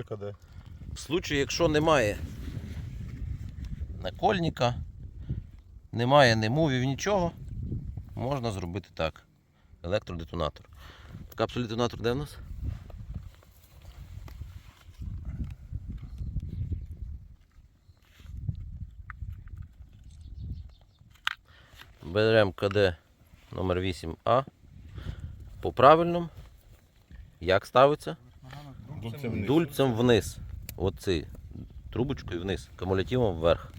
Когда? В случаї, якщо немає накольника, немає ні мувів, нічого, можна зробити так. Електродетонатор. Капсуль-детонатор де в нас? Беремо КД номер 8А. По правильному. Як ставиться? Дульцем вниз. Дульцем вниз. Оці трубочкою вниз, кумулятивом вверх.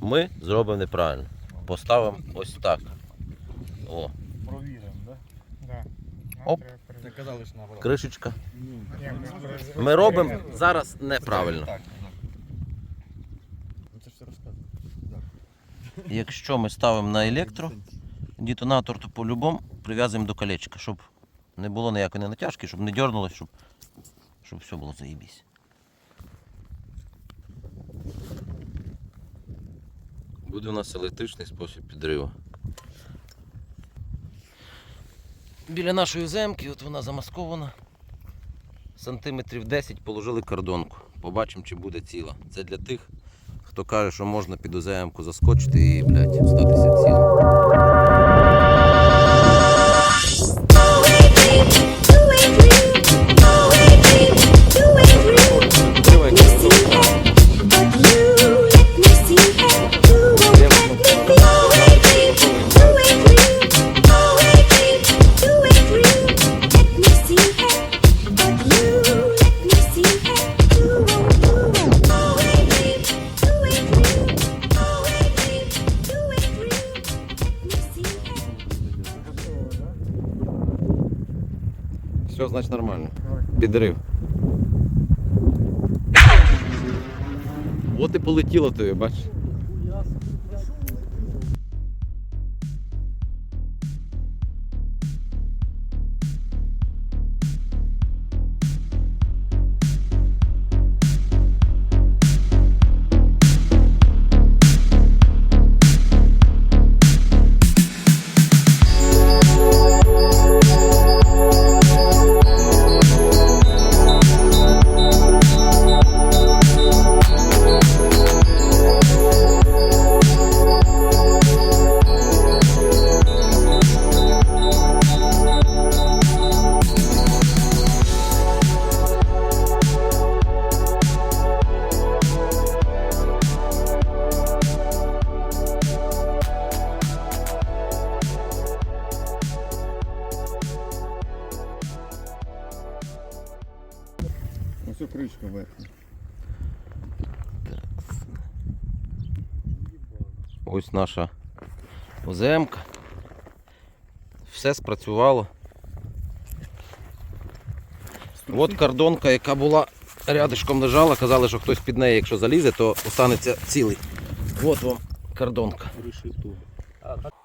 Ми зробимо неправильно. Поставимо ось так. О, Провіримо, да? Да. Оп. кришечка. Ми- робимо зараз неправильно. Ну. Якщо ми ставимо на електро, детонатор, то по-любому прив'язуємо до колечка, щоб не було ніякої натяжки, щоб не дернулося, щоб, щоб все було заєбісь. Буде у нас електричний спосіб підриву. Біля нашої земки, от вона замаскована. Сантиметрів 10 положили кордонку. Побачимо, чи буде ціла. Це для тих, хто каже, що можна під оземку заскочити і, блядь, статися цілим. Все, значить нормально. Підрив. От і полетіло тобі, бачиш. Ось кришка верхня. Ось наша оземка. Все спрацювало. От кордонка, яка була рядишком лежала, казали, що хтось під неї, якщо залізе, то останеться цілий. От вам кордонка.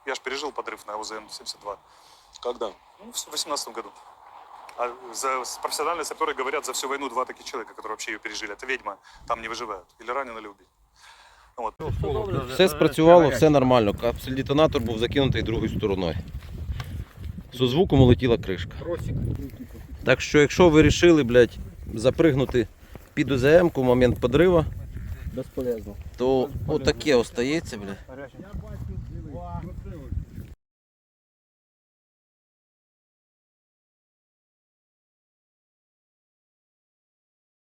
Я же пережил подрыв на УЗМ-72. Когда? Ну, в 18 году. А за, с профессиональные саперы говорят, за всю войну два таких человека, которые вообще ее пережили. Это ведьма, там не выживают. Или ранен, или убит. Ну, Вот. Все спрацювало, все нормально. Капсуль-детонатор був закинутий другою стороною. Зі звуком улетіла кришка. Так що, якщо ви вирішили, блядь, запригнути під УЗМ в момент подрива, Безполезно. то отаке остається, блядь.